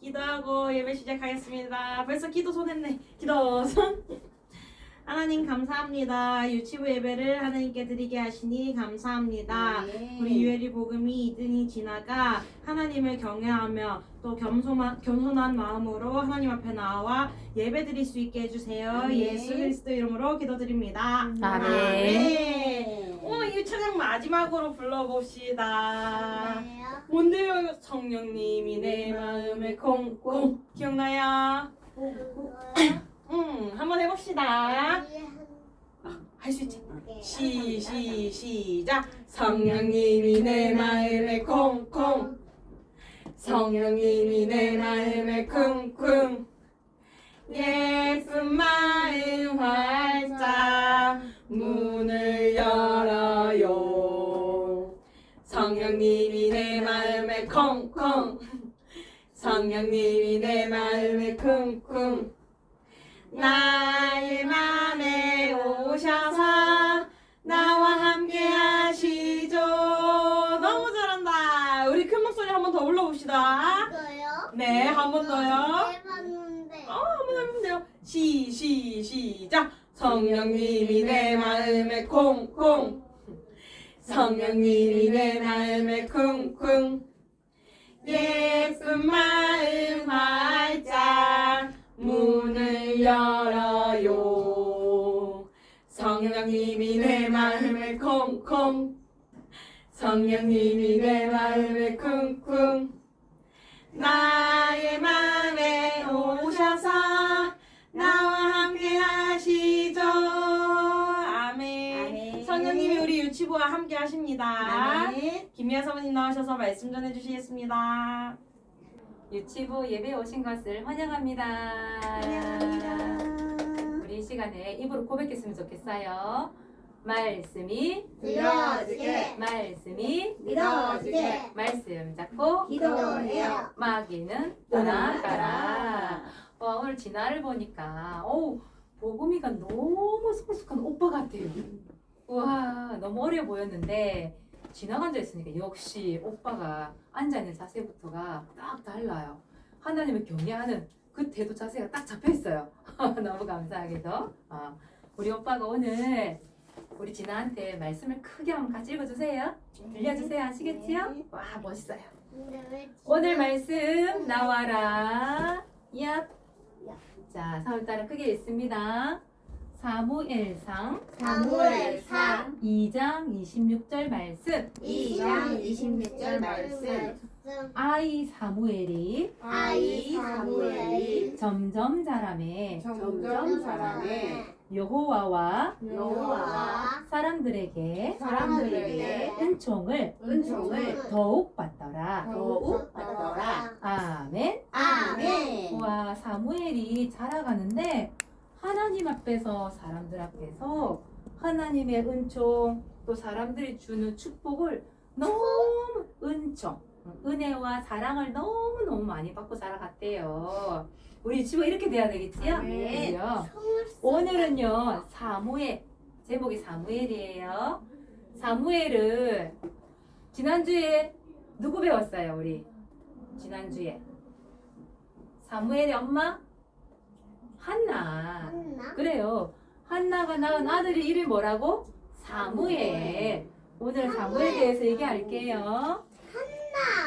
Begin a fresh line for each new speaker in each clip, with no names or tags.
기도하고 예배 시작하겠습니다. 벌써 기도 손 했네. 기도 손. 하나님 감사합니다. 유치부 예배를 하나님께 드리게 하시니 감사합니다.
네.
우리 유엘이 복음이 2등이 지나가 하나님을 경외하며 또 겸손한, 겸손한 마음으로 하나님 앞에 나와 예배 드릴 수 있게 해주세요.
아멘.
예수 그리스도 이름으로 기도드립니다.
아멘.
아멘. 오, 이 찬양 마지막으로 불러봅시다.
네.
뭔데요? 성령님이 내 마음에 콩콩 기억나요? 음, 한번 해봅시다. 할 수 있지? 시, 시, 시작. 성령님이 내 마음에 콩콩. 성령님이 내 마음에 쿵쿵. 예쁜 마음 활짝 콩콩. 성령님이 내 마음에 쿵쿵. 나의 맘에 오셔서 나와 함께 하시죠. 너무 잘한다. 우리 큰 목소리 한 번더 불러봅시다.
이거요?
네, 한 번 더요.
해봤는데.
어, 한 번 해보면 돼요. 시, 시, 시작. 성령님이 내 마음에 콩콩. 성령님이 내 마음에 쿵쿵. 예쁜 마음 활짝 문을 열어요. 성령님이 내 마음에 콩콩. 성령님이 내 마음에 쿵쿵. 나 하십니다.
아멘.
김미아 사모님 나오셔서 말씀 전해 주시겠습니다.
유치부 예배 오신 것을 환영합니다.
환영합니다.
우리 이 시간에 입으로 고백했으면 좋겠어요. 말씀이
들어주게.
말씀이
믿어주게.
말씀 잡고
기도해요.
마귀는 떠나가라. 와, 오늘 진아를 보니까 어우 보금이가 너무 성숙한 오빠 같아요. 우와 너무 어려 보였는데 지나가 앉아 있으니까 역시 오빠가 앉아 있는 자세부터가 딱 달라요. 하나님을 경외하는 그 태도 자세가 딱 잡혀 있어요. 너무 감사하게도 어, 우리 오빠가 오늘 우리 진아한테 말씀을 크게 한번 같이 읽어주세요. 들려주세요. 아시겠지요? 와 멋있어요.
왜
오늘 말씀 나와라. 얍. 자, 3월달에 크게 읽습니다. 사무엘상
사무엘상
2장 26절 말씀.
2장 26절 말씀.
아이 사무엘이
아이 사무엘이
점점 자라매
점점 자라매
여호와와
여호와와
사람들에게
사람들에게
은총을
은총을
더욱 받더라.
더욱 받더라.
아멘.
아멘.
와 사무엘이 자라가는데 하나님 앞에서 사람들 앞에서 하나님의 은총 또 사람들이 주는 축복을 너무 은총 은혜와 사랑을 너무 너무 많이 받고 자라갔대요. 우리 집은 이렇게 돼야 되겠지요?
아멘.
그죠? 오늘은요 사무엘 제목이 사무엘이에요. 사무엘을 지난주에 누구 배웠어요 우리? 지난주에 사무엘의 엄마 한나.
한나
그래요. 한나가 낳은 아들의 이름이 뭐라고? 사무엘. 오늘 사무엘에 대해서 얘기할게요.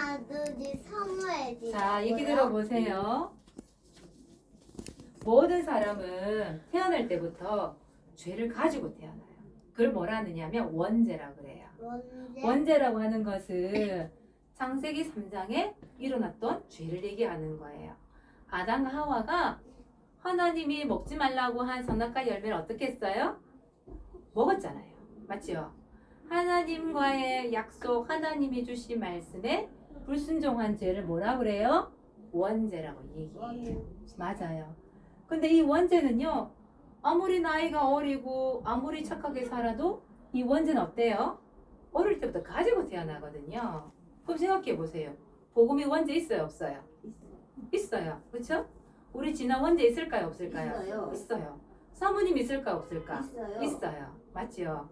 아들이 사무엘이
자, 얘기 들어보세요. 모든 사람은 태어날 때부터 죄를 가지고 태어나요. 그걸 뭐라 하느냐면 원죄라 그래요.
원제
원죄라고 하는 것은 창세기 3장에 일어났던 죄를 얘기하는 거예요. 아담과 하와가 하나님이 먹지 말라고 한 선악과 열매를 어떻게 했어요? 먹었잖아요. 맞죠? 하나님과의 약속, 하나님이 주신 말씀에 불순종한 죄를 뭐라 그래요? 원죄라고 얘기해요. 맞아요. 근데 이 원죄는요, 아무리 나이가 어리고 아무리 착하게 살아도 이 원죄는 어때요? 어릴 때부터 가지고 태어나거든요. 그럼 생각해 보세요. 복음이 원죄 있어요, 없어요? 있어요. 그렇죠? 우리 진아 원죄 있을까요, 없을까요?
있어요.
있어요. 사모님 있을까, 없을까?
있어요.
있어요. 맞죠?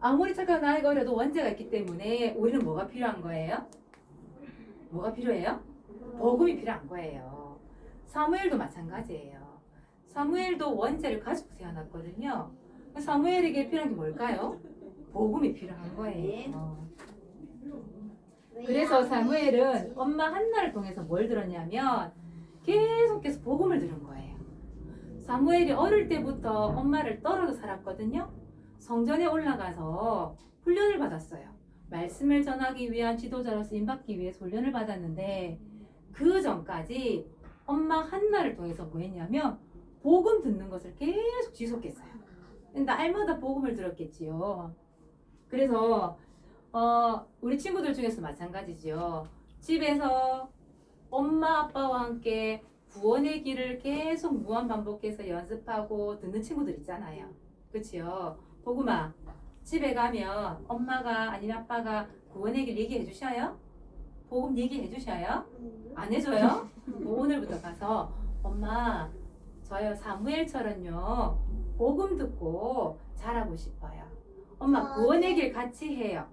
아무리 착한 나이가 어려도 원죄가 있기 때문에 우리는 뭐가 필요한 거예요? 뭐가 필요해요? 복음이 필요한 거예요. 사무엘도 마찬가지예요. 사무엘도 원죄를 가지고 태어났거든요. 사무엘에게 필요한 게 뭘까요? 복음이 필요한 거예요. 그래서 사무엘은 엄마 한나를 통해서 뭘 들었냐면 계속해서 복음을 들은 거예요. 사무엘이 어릴 때부터 엄마를 떨어져 살았거든요. 성전에 올라가서 훈련을 받았어요. 말씀을 전하기 위한 지도자로서 임받기 위해 훈련을 받았는데 그 전까지 엄마 한나를 통해서 뭐 했냐면 복음 듣는 것을 계속 지속했어요. 날마다 복음을 들었겠지요. 그래서 어, 우리 친구들 중에서 마찬가지지요. 집에서 엄마 아빠와 함께 구원의 길을 계속 무한 반복해서 연습하고 듣는 친구들 있잖아요. 그치요? 복음아, 집에 가면 엄마가 아니면 아빠가 구원의 길 얘기해 주셔요? 복음 얘기해 주셔요? 안 해줘요? 뭐 오늘부터 가서 엄마 저요 사무엘처럼요 복음 듣고 자라고 싶어요. 엄마 구원의 길 같이 해요.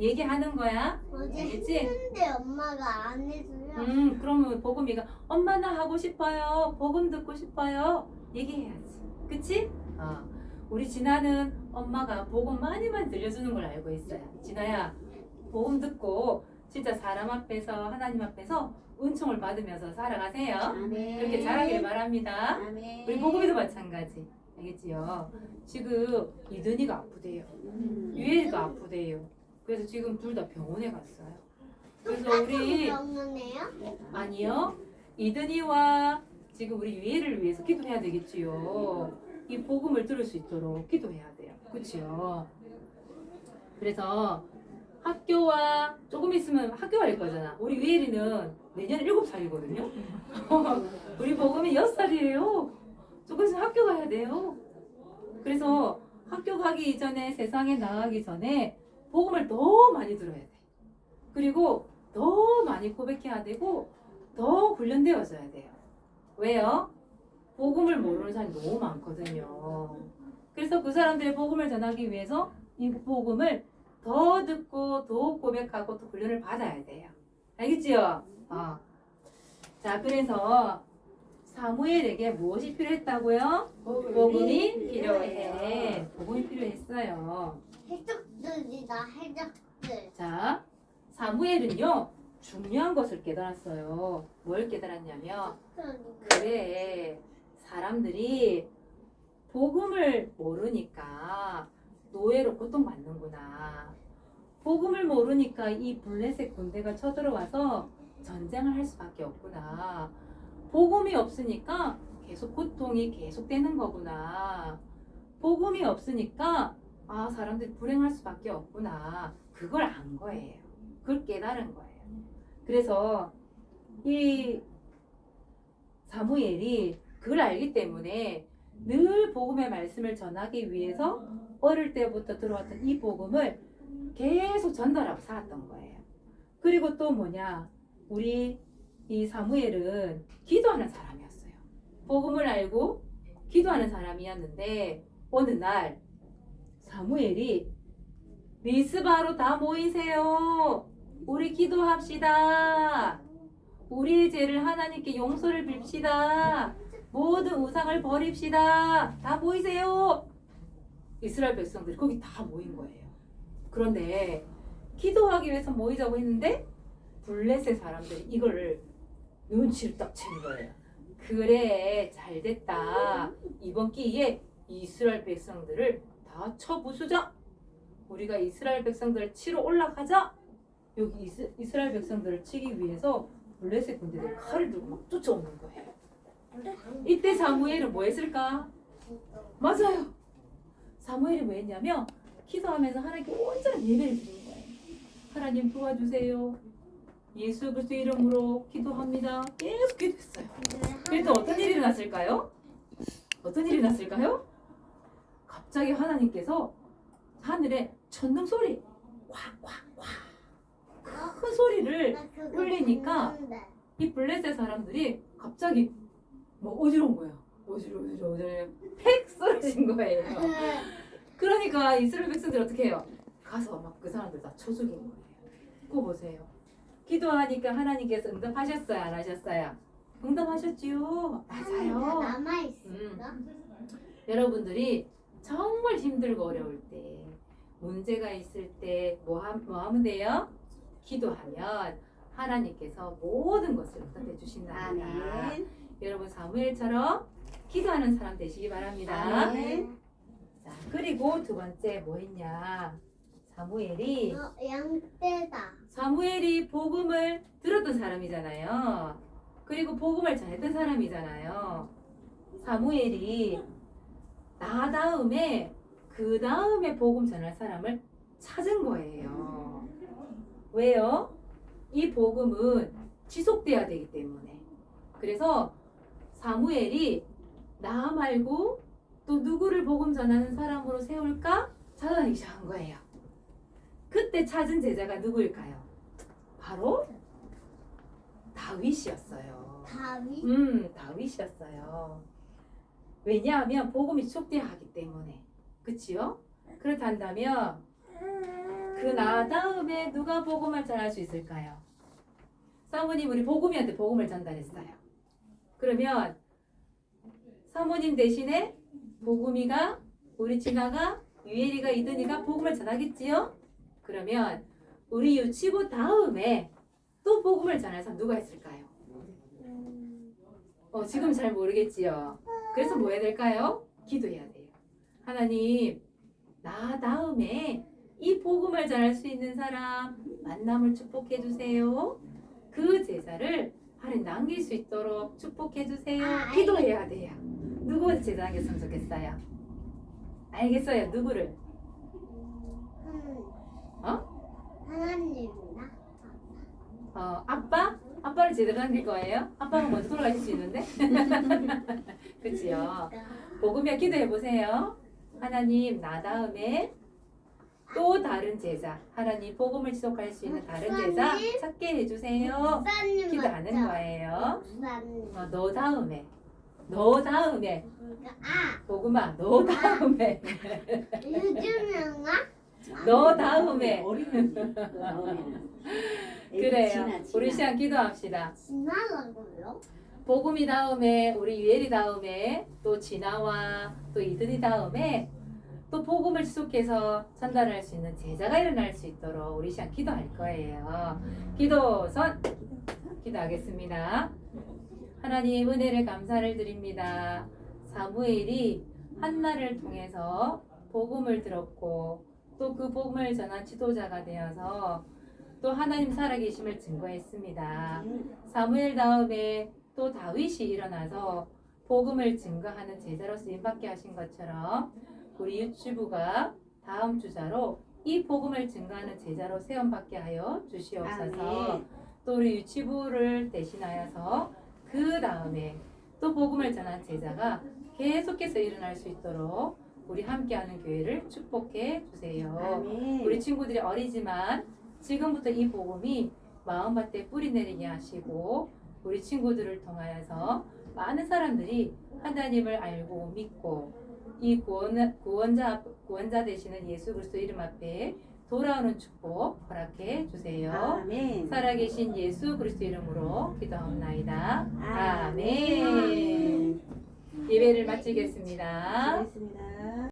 얘기하는 거야.
어제
알겠지?
했는데 엄마가 안 해줘요.
음 그러면 복음이가 엄마 나 하고 싶어요. 복음 듣고 싶어요. 얘기해야지. 그치? 어. 우리 진아는 엄마가 복음 많이 많이 들려주는 걸 알고 있어요. 진아야 복음 듣고 진짜 사람 앞에서 하나님 앞에서 은총을 받으면서 살아가세요.
아멘.
그렇게 잘하길 바랍니다.
아멘.
우리 복음이도 마찬가지. 알겠지요? 지금 이든이가 아프대요. 유혜가 아프대요. 그래서 지금 둘 다 병원에 갔어요. 그래서 우리
병원에요?
아니요. 이든이와 지금 우리 유혜를 위해서 기도해야 되겠지요. 이 복음을 들을 수 있도록 기도해야 돼요. 그렇지요. 그래서 학교와 조금 있으면 학교 갈 거잖아. 우리 유혜리는 내년에 7살이거든요. 우리 복음이 6살이에요. 조금 있으면 학교 가야 돼요. 그래서 학교 가기 이전에 세상에 나가기 전에 복음을 더 많이 들어야 돼. 그리고 더 많이 고백해야 되고 더 훈련되어져야 돼요. 왜요? 복음을 모르는 사람이 너무 많거든요. 그래서 그 사람들의 복음을 전하기 위해서 이 복음을 더 듣고 더 고백하고 또 훈련을 받아야 돼요. 알겠지요? 어. 자, 그래서 사무엘에게 무엇이 필요했다고요? 복음이 필요해. 복음이 필요했어요.
해적들이다 해적들.
자, 사무엘은요 중요한 것을 깨달았어요. 뭘 깨달았냐면 그래 사람들이 복음을 모르니까 노예로 고통받는구나. 복음을 모르니까 이 블레셋 군대가 쳐들어와서 전쟁을 할 수밖에 없구나. 복음이 없으니까 계속 고통이 계속되는 거구나. 복음이 없으니까 아 사람들이 불행할 수밖에 없구나. 그걸 안 거예요. 그걸 깨달은 거예요. 그래서 이 사무엘이 그걸 알기 때문에 늘 복음의 말씀을 전하기 위해서 어릴 때부터 들어왔던 이 복음을 계속 전달하고 살았던 거예요. 그리고 또 뭐냐, 우리 이 사무엘은 기도하는 사람이었어요. 복음을 알고 기도하는 사람이었는데 어느 날 사무엘이 미스바로 다 모이세요. 우리 기도합시다. 우리의 죄를 하나님께 용서를 빕시다. 모든 우상을 버립시다. 다 모이세요. 이스라엘 백성들이 거기 다 모인 거예요. 그런데 기도하기 위해서 모이자고 했는데 블레셋 사람들이 이거를 눈치를 딱 챈 거예요. 그래 잘 됐다. 이번 기회에 이스라엘 백성들을 다 쳐부수자. 우리가 이스라엘 백성들을 치러 올라가자. 여기 이스, 이스라엘 백성들을 치기 위해서 블레셋 군대들이 칼을 들고 막 쫓아오는 거예요. 이때 사무엘은 뭐 했을까? 맞아요. 사무엘이 뭐 했냐면 기도하면서 하나님께 온전한 예배를 드린 거예요. 하나님 도와주세요. 예수 그리스도 이름으로 기도합니다. 계속 기도했어요. 그래도 어떤 일이 일어났을까요? 어떤 일이 일어났을까요? 갑자기 하나님께서 하늘에 천둥 소리, 꽉꽉꽉 큰 소리를 울리니까 이 블레셋 사람들이 갑자기 뭐 어지러운 거예요. 어지러워, 어지러워, 어지러워. 팩 쓰러진 거예요. 그러니까 이스라엘 백성들이 어떻게 해요? 가서 막 그 사람들 다 쳐 죽인 거예요. 그거 보세요. 기도하니까 하나님께서 응답하셨어요? 안 하셨어요? 응답하셨지요.
다
맞아요.
남아 있어.
여러분들이 정말 힘들고 어려울 때, 문제가 있을 때 뭐 하면 돼요? 기도하면 하나님께서 모든 것을 응답해 주신답니다.
아멘.
여러분 사무엘처럼 기도하는 사람 되시기 바랍니다.
아멘.
자, 그리고 두 번째 뭐 했냐? 사무엘이
어, 양떼다.
사무엘이 복음을 들었던 사람이잖아요. 그리고 복음을 전했던 사람이잖아요. 사무엘이 나 다음에 그 다음에 복음 전할 사람을 찾은 거예요. 왜요? 이 복음은 지속돼야 되기 때문에. 그래서 사무엘이 나 말고 또 누구를 복음 전하는 사람으로 세울까 찾아다니기 시작한 거예요. 그때 찾은 제자가 누구일까요? 바로 다윗이었어요.
다윗.
음, 다윗이었어요. 왜냐하면 복음이 촉돼야 하기 때문에. 그치요? 그렇단다면 그 나 다음에 누가 복음을 전할 수 있을까요? 사모님 우리 복음이한테 복음을 전달했어요. 그러면 사모님 대신에 복음이가 우리 진아가 유엘이가 이든이가 복음을 전하겠지요? 그러면 우리 유치부 다음에 또 복음을 전할 사람 누가 있을까요? 어, 지금 잘 모르겠지요. 그래서 뭐 해야 될까요? 기도해야 돼요. 하나님, 나 다음에 이 복음을 전할 수 있는 사람 만남을 축복해 주세요. 그 제자를 하나님 남길 수 있도록 축복해 주세요.
아,
기도해야 돼요. 누구한테 제자 남겼으면 좋겠어요? 알겠어요. 누구를? 어?
하나님이나
어, 아빠? 아빠를 제대로 남길 거예요? 아빠가 먼저 돌아가실 수 있는데? 그치요? 복음이야 기도해 보세요. 하나님 나 다음에 또 다른 제자 하나님 복음을 지속할 수 있는 다른 제자? 찾게 해주세요. 기도하는? 거예요. 어, 너 다음에 너 다음에
아
복음아 너 다음에
유준영아
너 다음에
그 애기
그래요. 우리 시간 기도합시다.
지나가고요.
복음이 다음에 우리 유엘이 다음에 또 진아와 또 이든이 다음에 또 복음을 지속해서 전달할 수 있는 제자가 일어날 수 있도록 우리 시간 기도할 거예요. 기도선 기도하겠습니다. 하나님 은혜를 감사를 드립니다. 사무엘이 한나를 통해서 복음을 들었고 또 그 복음을 전한 지도자가 되어서 또 하나님 살아계심을 증거했습니다. 사무엘 다음에 또 다윗이 일어나서 복음을 증거하는 제자로 쓰임받게 하신 것처럼 우리 유치부가 다음 주자로 이 복음을 증거하는 제자로 세움받게 하여 주시옵소서.
아멘.
또 우리 유치부를 대신하여서 그 다음에 또 복음을 전한 제자가 계속해서 일어날 수 있도록 우리 함께하는 교회를 축복해 주세요.
아멘.
우리 친구들이 어리지만 지금부터 이 복음이 마음밭에 뿌리 내리게 하시고 우리 친구들을 통하여서 많은 사람들이 하나님을 알고 믿고 이 구원, 구원자 구원자 되시는 예수 그리스도 이름 앞에 돌아오는 축복 허락해 주세요.
아멘.
살아계신 예수 그리스도 이름으로 기도하옵나이다. 아멘.
아멘.
예배를 마치겠습니다.
수고했습니다.